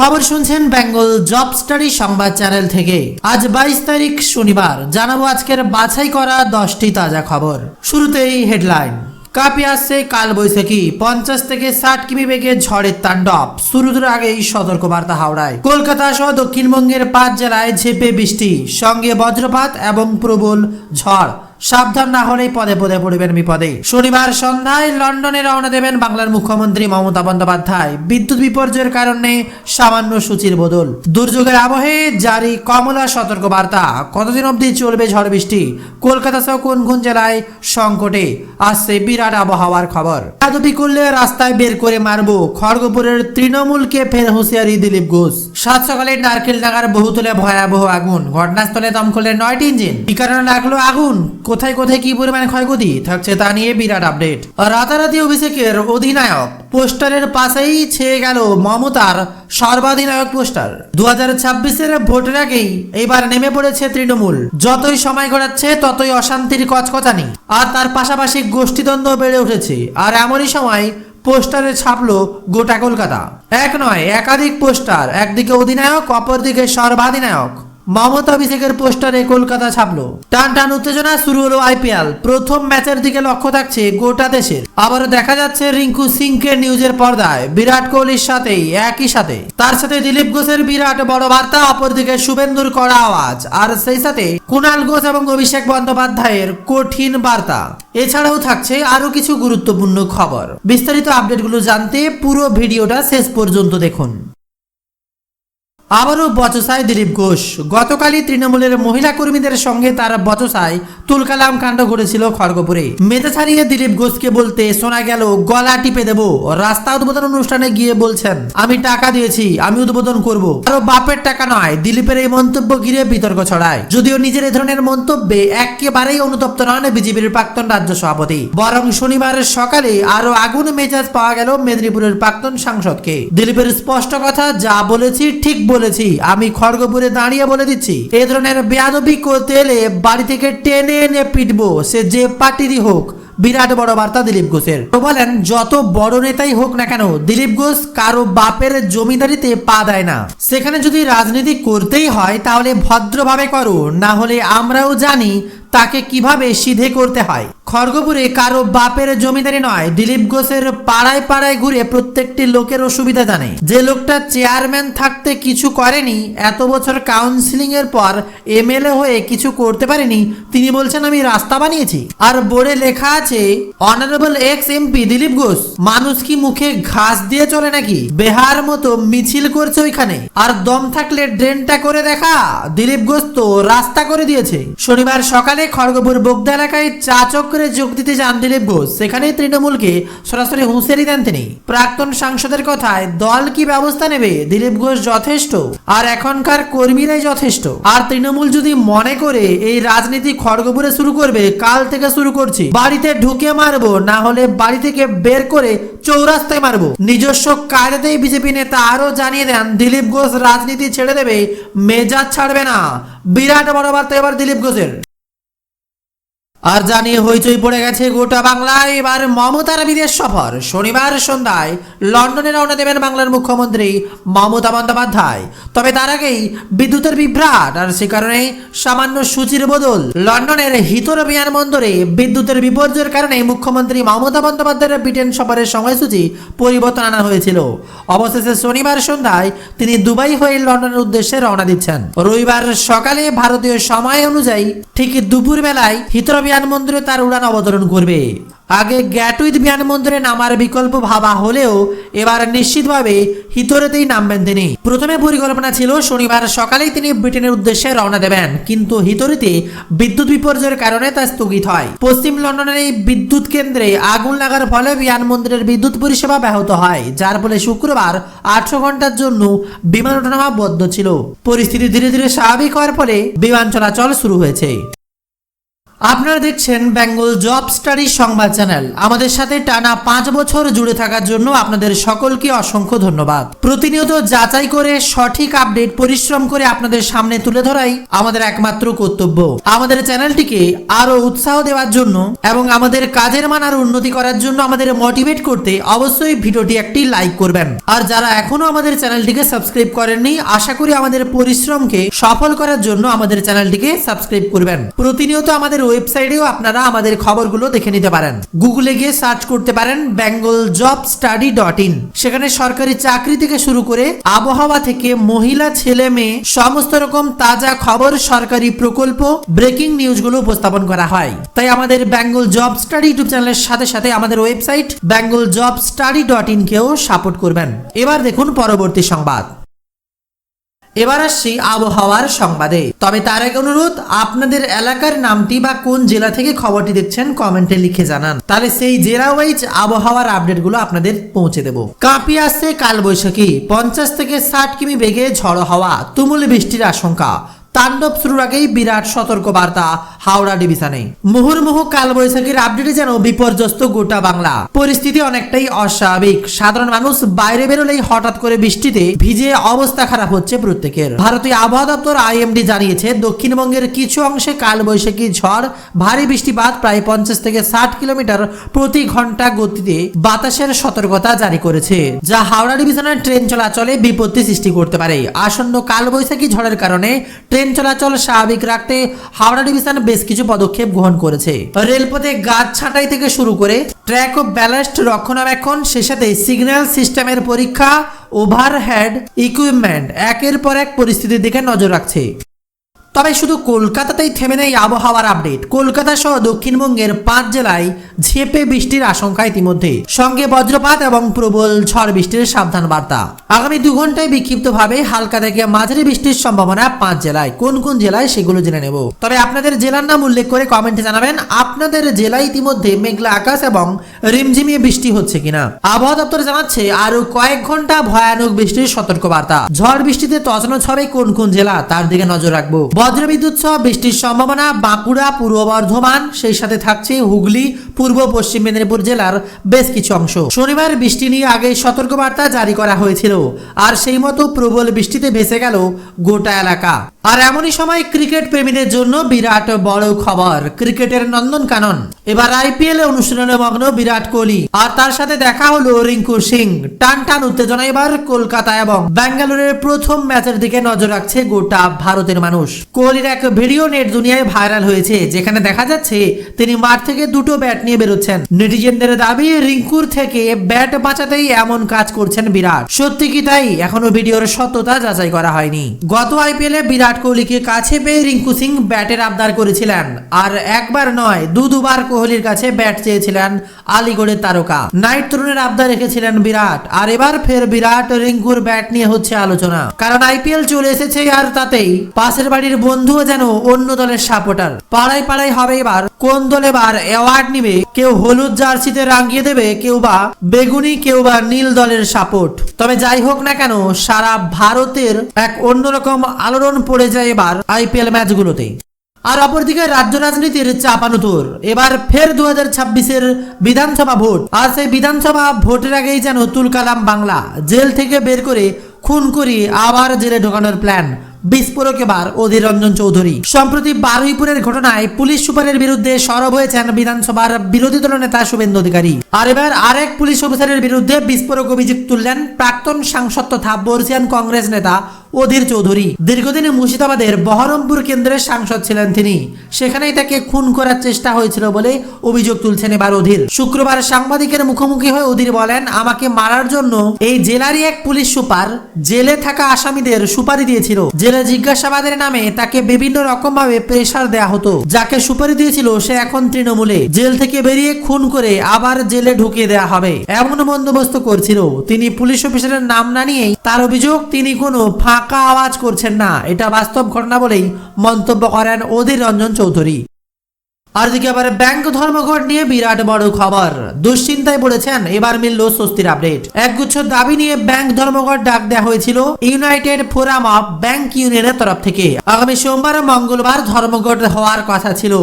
খবর শুনছেন Bengal job study সংবাদ চ্যানেল থেকে। আজ বাইশ তারিখ শনিবার, জানাব আজকের বাছাই করা দশটি তাজা খবর। শুরুতেই হেডলাইন কাঁপিয়ে আসছে কাল বৈশাখী পঞ্চাশ থেকে ষাট কিমি বেগে ঝড়ের তাণ্ডব। শুরুর আগেই সতর্কবার্তা হাওড়ায়। কলকাতা সহ দক্ষিণবঙ্গের পাঁচ জেলায় ঝেপে বৃষ্টি, সঙ্গে বজ্রপাত এবং প্রবল ঝড়। সাবধান না হলেই পদে পদে পড়বেন বিপদে। শনিবার সন্ধ্যায় লন্ডনে রওনা দেবেন বাংলার মুখ্যমন্ত্রী মমতা বন্দ্যোপাধ্যায়। বিদ্যুৎ বিপর্যয়ের কারণে সামান্য সূচির বদল। দুর্যোগের আবহে জারি কমলা সতর্কবার্তা। কতদিন অবধি চলবে ঝড় বৃষ্টি? কলকাতা সহ কোন কোন জেলায় সংকটে? আসছে বিরাট আবহাওয়ার খবর। আদপি করলে রাস্তায় বের করে মারব। খড়গপুরের তৃণমূলকে ফের হুঁশিয়ারি দিলীপ ঘোষ। সাত সকালে নারকেল ডাঙার বহুতলে ভয়াবহ আগুন। ঘটনাস্থলে দমকলের নয়টি ইঞ্জিন। কি কারণে লাগল আগুন? কোথায় কোথায় কি পরিমাণে ক্ষয়ক্ষতি? থাকছে তা নিয়ে বিরাট আপডেট। রাতারাতি অভিষেকের অধিনায়ক। পোস্টারের পাশেই ছেয়ে গেল মমতার সর্বাধিনায়ক পোস্টার। দু হাজার ছাব্বিশের ভোটের আগেই এবার নেমে পড়েছে তৃণমূল। যতই সময় গড়াচ্ছে, ততই অশান্তির কচকচানি। আর তার পাশাপাশি গোষ্ঠীদ্বন্দ্ব বেড়ে উঠেছে। আর এমনই সময় পোস্টারে ছাপলো গোটা কলকাতা। এক নয় একাধিক পোস্টার একদিকে অধিনায়ক অপরদিকে সর্বাধিনায়ক। মমতা অভিষেকের পোস্টারে কলকাতা ছাপলো। টান টান উত্তেজনা শুরু হলো আইপিএল। প্রথম ম্যাচের দিকে লক্ষ্য থাকছে গোটা দেশের। আবারও দেখা যাচ্ছে রিঙ্কু সিংকে নিউজের পর্দায়। বিরাট কোহলির সাথেই, একই সাথে। তার সাথে দিলীপ ঘোষের বিরাট বড় বার্তা, অপরদিকে শুভেন্দুর কড়া আওয়াজ। আর সেই সাথে কুণাল ঘোষ এবং অভিষেক বন্দ্যোপাধ্যায়ের কঠিন বার্তা। এছাড়াও থাকছে আরও কিছু গুরুত্বপূর্ণ খবর। বিস্তারিত আপডেটগুলো জানতে পুরো ভিডিওটা শেষ পর্যন্ত দেখুন। আবারও বচসায় দিলীপ ঘোষ। গতকালই তৃণমূলের মহিলা কর্মীদের সঙ্গে তার বচসায় তুলকালাম কাণ্ড ঘটেছিল খড়গপুরে। মেতে ছাড়িয়ে দিলীপ ঘোষকে বলতে শোনা গেল, গলা টিপে দেব, রাস্তা উদ্বোধন অনুষ্ঠানে গিয়ে বলছেন, আমি টাকা দিয়েছি, আমি উদ্বোধন করব। আরও বাপের টাকা নয়, দিলীপের এই মন্তব্য ঘিরে বিতর্ক ছড়ায়। যদিও নিজের এ ধরনের মন্তব্যে একেবারেই অনুতপ্ত নন বিজেপির প্রাক্তন রাজ্য সভাপতি। বরং শনিবার সকালে আরও আগুন মেজাজ পাওয়া গেল মেদিনীপুরের প্রাক্তন সাংসদকে। দিলীপের স্পষ্ট কথা, যা বলেছি ঠিক বলেছি, আমি খড়গপুরে দাঁড়িয়ে বলে দিচ্ছি, এ ধরনের বেয়াদবি করতে এলে বাড়ি থেকে টেনে এনে পিটবো, সে যে পার্টিরই হোক। বিরাট বড় বার্তা দিলীপ ঘোষের। তো বলেন, যত বড় নেতাই হোক না কেন, দিলীপ ঘোষ কারও বাপের জমিদারিতে পা দেয় না। সেখানে যদি রাজনীতি করতেই হয়, তাহলে ভদ্রভাবে করো, না হলে আমরাও জানি তাকে কীভাবে সিধে করতে হয়? খড়গপুরে কারও বাপের জমিদারি নয়, দিলীপ ঘোষের পাড়ায় পাড়ায় ঘুরে প্রত্যেকটি লোকের অসুবিধা জানে। যে লোকটা চেয়ারম্যান থাকতে কিছু করেনি, এত বছর কাউন্সিলিং এর পর এমএলএ হয়ে কিছু করতে পারেনি, তিনি বলছেন, আমি রাস্তা বানিয়েছি। আর বোর্ডে লেখা আছে honourable ex MP Dilip Ghosh, মানুষ কি মুখে ঘাস দিয়ে চলে নাকি? বেহার মতো মিছিল করছে ওইখানে। আর দম থাকলে ড্রেনটা করে দেখা। দিলীপ ঘোষ তো রাস্তা করে দিয়েছে। শনিবার সকালে খড়গপুর বোগদা এলাকায় চা চক্রে যোগ দিতে যান দিলীপ ঘোষ। সেখানেই তৃণমূলকে সরাসরি হুঁশিয়ারি দেন তিনি। প্রাক্তন সাংসদের কথায়, দল কি ব্যবস্থা নেবে? দিলীপ ঘোষ যথেষ্ট। আর এখনকার কর্মীরাই যথেষ্ট। আর তৃণমূল যদি মনে করে, এই রাজনীতি খড়গপুরে শুরু করবে, কাল থেকে শুরু করছি। বাড়িতে ঢুকে মারবো, না হলে বাড়ি থেকে বের করে চৌরাস্তায় মারবো। নিজস্ব কায়দাতেই বিজেপি নেতা আরও জানিয়ে দেন, দিলীপ ঘোষ রাজনীতি ছেড়ে দেবে, মেজাজ ছাড়বে না। বিরাট বড় বার্তা এবার দিলীপ ঘোষের। আর জানিয়ে হইচই পড়ে গেছে গোটা বাংলায়। এবার মমতার বিদেশ সফর। শনিবার সন্ধ্যায় লন্ডনে রওনা দেবেন বাংলার মুখ্যমন্ত্রী মমতা বন্দ্যোপাধ্যায়। তবে তার আগেই বিদ্যুতের বিভ্রাট আর সে কারণে সামান্য সূচির বদল। লন্ডনের হিতর বিমানবন্দরে বিদ্যুতের বিপর্যয়ের কারণে মুখ্যমন্ত্রী মমতা বন্দ্যোপাধ্যায়ের ব্রিটেন সফরের সময়সূচি পরিবর্তন আনা হয়েছিল। অবশেষে শনিবার সন্ধ্যায় তিনি দুবাই হয়ে লন্ডনের উদ্দেশ্যে রওনা দিচ্ছেন। রবিবার সকালে ভারতীয় সময় অনুযায়ী ঠিক দুপুর বেলায় হিতর বিমানবন্দরে তার উড়ান অবতরণ করবে। আগে গ্যাটুইথ বিমানবন্দরে নামার বিকল্প ভাবা হলেও এবার নিশ্চিতভাবে হিতরেতেই নামবেন তিনি। প্রথমে পরিকল্পনা ছিল শনিবার সকালেই তিনি ব্রিটেনের উদ্দেশ্যে রওনা দেবেন, কিন্তু হিতরিতে বিদ্যুৎ বিপর্যয়ের কারণে তা স্থগিত হয়। পশ্চিম লন্ডনের এই বিদ্যুৎ কেন্দ্রে আগুন লাগার ফলে বিমানবন্দরের বিদ্যুৎ পরিষেবা ব্যাহত হয়, যার ফলে শুক্রবার আটশো ঘণ্টার জন্য বিমান ওঠানামা বন্ধ ছিল। পরিস্থিতি ধীরে ধীরে স্বাভাবিক হওয়ার ফলে বিমান চলাচল শুরু হয়েছে। আপনারা দেখছেন বেঙ্গল জব স্টাডি সংবাদ চ্যানেল। আমাদের সাথে টানা পাঁচ বছর জুড়ে থাকার জন্য আপনাদের সকলকে অসংখ্য ধন্যবাদ। প্রতিনিয়ত যাচাই করে সঠিক আপডেট পরিশ্রম করে আপনাদের সামনে তুলে ধরাই আমাদের একমাত্র কর্তব্য। আমাদের চ্যানেলটিকে আরও উৎসাহ দেওয়ার জন্য এবং আমাদের কাজের মান আরও উন্নতি করার জন্য আমাদের মোটিভেট করতে অবশ্যই ভিডিওটি একটি লাইক করবেন। আর যারা এখনও আমাদের চ্যানেলটিকে সাবস্ক্রাইব করেননি, আশা করি আমাদের পরিশ্রমকে সফল করার জন্য আমাদের চ্যানেলটিকে সাবস্ক্রাইব করবেন। প্রতিনিয়ত আমাদের ওয়েবসাইটেও আপনারা আমাদের খবরগুলো দেখে নিতে পারেন। গুগলে গিয়ে সার্চ করতে পারেন Bengal job study dot in সেখানে সরকারি চাকরি থেকে শুরু করে আবহাওয়া থেকে মহিলা, ছেলে, মেয়ে, সমস্ত রকম তাজা খবর, সরকারি প্রকল্প ব্রেকিং নিউজগুলো উপস্থাপন করা হয়। তাই আমাদের বেঙ্গল জব স্টাডি ইউটিউব চ্যানেলের সাথে সাথে আমাদের website Bengal job study dot ইনকেও support করবেন। এবার দেখুন পরবর্তী সংবাদ। এবার আসছি আবহাওয়ার সংবাদে। তবে তার এক অনুরোধ, আপনাদের এলাকার নামটি বা কোন জেলা থেকে খবরটি দেখছেন কমেন্টে লিখে জানান। তাহলে সেই জেলা ওয়াইজ আবহাওয়ার আপডেটগুলো আপনাদের পৌঁছে দেব। কাঁপিয়ে আসছে কালবৈশাখী, পঞ্চাশ থেকে ষাট কিমি বেগে ঝড়ো হওয়া, তুমুল বৃষ্টির আশঙ্কা। তাণ্ডব শুরুর আগেই বিরাট সতর্ক বার্তা হাওড়া ডিভিশনে। মুহুর্মুহু কালবৈশাখীর আপডেটে যেন বিপর্যস্ত গোটা বাংলা। পরিস্থিতি অনেকটাই অস্বাভাবিক। সাধারণ মানুষ বাইরে বেরোলেই হঠাৎ করে বৃষ্টিতে ভিজে অবস্থা খারাপ হচ্ছে প্রত্যেকের। ভারতীয় আবহাওয়া দপ্তর আইএমডি জানিয়েছে, দক্ষিণবঙ্গের কিছু অংশে কালবৈশাখী ঝড়, ভারী বৃষ্টিপাত, প্রায় পঞ্চাশ থেকে ষাট কিলোমিটার প্রতি ঘণ্টা গতিতে বাতাসের সতর্কতা জারি করেছে, যা হাওড়া ডিভিশনের ট্রেন চলাচলে বিপত্তি সৃষ্টি করতে পারে। আসন্ন কালবৈশাখী ঝড়ের কারণে ট্রেন চলাচল স্বাভাবিক রাখতে হাওড়া ডিভিশন বেশ কিছু পদক্ষেপ গ্রহণ করেছে। রেলপথে গাছ ছাঁটাই থেকে শুরু করে ট্র্যাক ও ব্যালাস্ট রক্ষণাবেক্ষণ, সে সাথে সিগন্যাল সিস্টেমের পরীক্ষা, ওভারহেড, ইকুইপমেন্ট, একের পর এক পরিস্থিতির দিকে নজর রাখছে। তবে শুধু কলকাতাতেই থেমে নেই আবহাওয়ার আপডেট। কলকাতা সহ দক্ষিণবঙ্গের পাঁচ জেলায় ঝেপে বৃষ্টির আশঙ্কা ইতিমধ্যে। সঙ্গে বজ্রপাত এবং প্রবল ঝড় বৃষ্টির সাবধান বার্তা আগামী দু ঘন্টায় বিক্ষিপ্তভাবে হালকা থেকে মাঝারি বৃষ্টির সম্ভাবনা পাঁচ জেলায়। কোন কোন জেলায় সেগুলো জেনে নেব। তবে আপনাদের জেলার নাম উল্লেখ করে কমেন্টে জানাবেন, আপনাদের জেলায় ইতিমধ্যে মেঘলা আকাশ এবং রিমঝিমিয়ে বৃষ্টি হচ্ছে কিনা? আবহাওয়া দপ্তর জানাচ্ছে আরও কয়েক ঘণ্টা ভয়ানক বৃষ্টির সতর্ক বার্তা ঝড় বৃষ্টিতে তছনছ হবে কোন কোন জেলা, তার দিকে নজর রাখব। বজ্রবিদ্যুৎ সহ বৃষ্টির সম্ভাবনা বাঁকুড়া, পূর্ব বর্ধমান, সেই সাথে থাকছে হুগলি, পূর্ব পশ্চিম মেদিনীপুর জেলার বেশ কিছু অংশ। শনিবার বৃষ্টি নিয়ে আগে সতর্কবার্তা জারি করা হয়েছিল। আর সেই মতো প্রবল বৃষ্টিতে ভেসে গেল গোটা এলাকা। আর এমনই সময় ক্রিকেট প্রেমীদের জন্য বিরাট বড় খবর। ক্রিকেটের নন্দনকানন এবার আইপিএল অনুশীলনে মগ্ন বিরাট কোহলি। আর তার সাথে দেখা হলো রিঙ্কু সিং। টান টান উত্তেজনা এবার কলকাতা এবং ব্যাঙ্গালোরের প্রথম ম্যাচের দিকে নজর রাখছে গোটা ভারতের মানুষ। কোহলির এক ভিডিও নেট দুনিয়ায় ভাইরাল হয়েছে, যেখানে দেখা যাচ্ছে তিনি মাঠ থেকে দুটো ব্যাট নিয়ে বেরোচ্ছেন। নেটিজেনদের দাবি, রিঙ্কুর থেকে ব্যাট বাঁচাতেই এমন কাজ করছেন বিরাট। সত্যি কি তাই? এখনও ভিডিওর সত্যতা যাচাই করা হয়নি। গত আইপিএলে বিরাট কোহলিকে কাছে পেয়ে রিঙ্কু সিং ব্যাটের আবদার করেছিলেন। আর একবার নয় দু দুবার কোহলির কাছে ব্যাট চেয়েছিলেন আলিগড়ের তারকা। নাইট তরুণের আবদার রেখেছিলেন বিরাট। আর এবার ফের বিরাট রিঙ্কুর ব্যাট নিয়ে হচ্ছে আলোচনা। কারণ আইপিএল চলে এসেছে আর তাতেই পাশের বাড়ির বন্ধুও যেন অন্য দলের সাপোর্টার। পাড়ায় পাড়ায় হবে এবার। কোন দল এবার অ্যাওয়ার্ড নিবে? কেউ হলুদ জার্সিতে রাঙিয়ে দেবে, কেউ বা বেগুনি, কেউ বা নীল দলের সাপোর্ট। তবে যাই হোক না কেন, সারা ভারতের এক অন্যরকম আলোড়ন পড়ে যায় এবার আইপিএল ম্যাচগুলোতে। আর অপরদিকে রাজ্য রাজনীতির চাপানুতোর। এবার ফের দু হাজার ছাব্বিশের বিধানসভা ভোট। আর সেই বিধানসভা ভোটের আগেই যেন তুলকালাম বাংলা। জেল থেকে বের করে খুন করিয়ে আবার জেলে ঢোকানোর প্ল্যান। বিস্ফোরক এবার অধীর রঞ্জন চৌধুরী। সম্প্রতি বারুইপুরের ঘটনায় পুলিশ সুপারের বিরুদ্ধে সরব হয়েছেন বিধানসভার বিরোধী দল নেতা শুভেন্দু অধিকারী। আর এবার আরেক পুলিশ অফিসারের বিরুদ্ধে বিস্ফোরক অভিযোগ তুললেন প্রাক্তন সাংসদ তথা বর্ষিয়ান কংগ্রেস নেতা অধীর চৌধুরী। দীর্ঘদিন মুর্শিদাবাদের বহরমপুর কেন্দ্রের সাংসদ ছিলেন তিনি। সেখানেই তাকে খুন করার চেষ্টা হয়েছিল বলে অভিযোগ তুলছেন এবার অধীর। শুক্রবার সাংবাদিকের মুখোমুখি হয়ে অধীর বলেন, আমাকে মারার জন্য এই জেলারই এক পুলিশ সুপার জেলে থাকা আসামিদের সুপারি দিয়েছিল। জেলে জিজ্ঞাসাবাদের নামে তাকে বিভিন্ন রকম ভাবে প্রেশার দেয়া হতো। যাকে সুপারি দিয়েছিল সে এখন তৃণমূলে। জেল থেকে বেরিয়ে খুন করে আবার জেলে ঢুকিয়ে দেয়া হবে। এমন বন্দোবস্ত করছিল। তিনি পুলিশ অফিসারের নাম না নিয়েই তার অভিযোগ, তিনি কোনো ফাঁকা আওয়াজ করছেন না। এটা বাস্তব ঘটনা বলেই মন্তব্য করেন অধীর রঞ্জন চৌধুরী। আর দিকে আবার ব্যাংক ধর্মঘট নিয়ে বিরাট বড় খবর। দুশ্চিন্তায় পড়েছেন, এবার মিলল স্বস্তির আপডেট। একগুচ্ছ দাবি নিয়ে ব্যাংক ধর্মঘট ডাক দেওয়া হয়েছিল ইউনাইটেড ফোরাম অফ ব্যাংক ইউনিয়নের তরফ থেকে। আগামী সোমবার মঙ্গলবার ধর্মঘট হওয়ার কথা ছিল।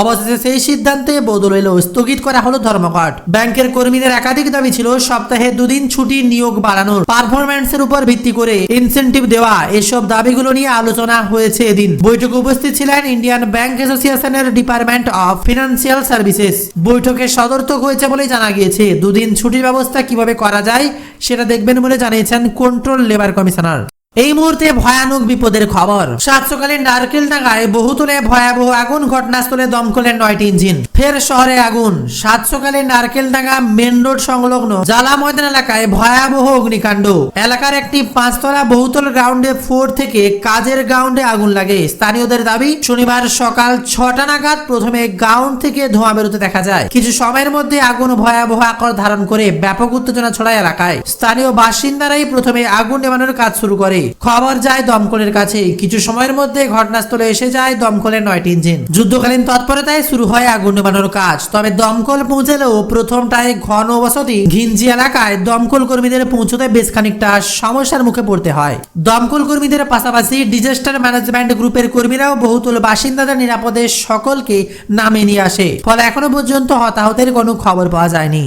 অবশেষে সেই সিদ্ধান্তে বদল এলো, স্থগিত করা হলো ধর্মঘট। ব্যাংকের কর্মীদের একাধিক দাবি ছিল, সপ্তাহে দুদিন ছুটি নিয়োগ বাড়ানোর। পারফরম্যান্সের উপর ভিত্তি করে ইনসেন্টিভ দেওয়া এসব দাবিগুলো নিয়ে আলোচনা হয়েছে এদিন। বৈঠকে উপস্থিত ছিলেন ইন্ডিয়ান ব্যাংক অ্যাসোসিয়েশনের ডিপার্টমেন্ট অফ ফিনান্সিয়াল সার্ভিসেস বৈঠকে সদর্থক হয়েছে বলে জানা গিয়েছে। দুদিন ছুটির ব্যবস্থা কীভাবে করা যায় সেটা দেখবেন বলে জানিয়েছেন কন্ট্রোল লেবার কমিশনার এই মুহূর্তে ভয়ানক বিপদের খবর। সাতসকালীন নারকেল ডাঙ্গায় বহুতলে ভয়াবহ আগুন ঘটনাস্থলে দমকলের নয়টি ইঞ্জিন। ফের শহরে আগুন। সাতসকালীন নারকেল ডাঙ্গা মেন রোড সংলগ্ন জালা ময়দান এলাকায় ভয়াবহ অগ্নিকাণ্ড। এলাকার একটি পাঁচতলা বহুতল গ্রাউন্ডে ফোর থেকে কাজের গ্রাউন্ডে আগুন লাগে। স্থানীয়দের দাবি, শনিবার সকাল ছটা নাগাদ প্রথমে গ্রাউন্ড থেকে ধোঁয়া বেরোতে দেখা যায়। কিছু সময়ের মধ্যে আগুন ভয়াবহ আকার ধারণ করে ব্যাপক উত্তেজনা ছড়ায় এলাকায়। স্থানীয় বাসিন্দারাই প্রথমে আগুন নেভানোর কাজ শুরু করে। খবর যায় দমকলের কাছে। কিছু সময়ের মধ্যে ঘটনাস্থলে এসে যায় দমকলের নয়টি ইঞ্জিন। যুদ্ধকালীন তৎপরতায় শুরু হয় আগুন নেভানোর কাজ। তবে দমকল পৌঁছলেও প্রথমটায় ঘন বসতি ঘিঞ্জি এলাকায় দমকল কর্মীদের পৌঁছতে বেশ খানিকটা সমস্যার মুখে পড়তে হয়। দমকল কর্মীদের পাশাপাশি ডিজাস্টার ম্যানেজমেন্ট গ্রুপের কর্মীরাও বহুতল বাসিন্দাদের নিরাপদে সকলকে নামে নিয়ে আসে। ফলে এখনও পর্যন্ত হতাহতের কোনো খবর পাওয়া যায়নি।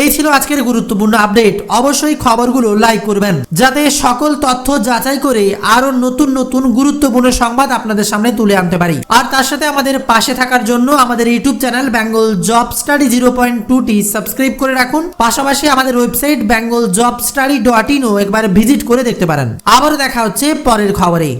এই ছিল আজকের গুরুত্বপূর্ণ আপডেট। অবশ্যই খবরগুলো লাইক করবেন। যাতে সকল তথ্য যাচাই করে আরও নতুন নতুন গুরুত্বপূর্ণ সংবাদ আপনাদের সামনে তুলে আনতে পারি। আর তার সাথে আমাদের পাশে থাকার জন্য আমাদের YouTube channel Bengal job study zero point two T subscribe করে রাখুন। পাশাপাশি আমাদের website Bengal job study dot ইনও একবার ভিজিট করে দেখতে পারেন। আবারও দেখা হচ্ছে পরের খবরে।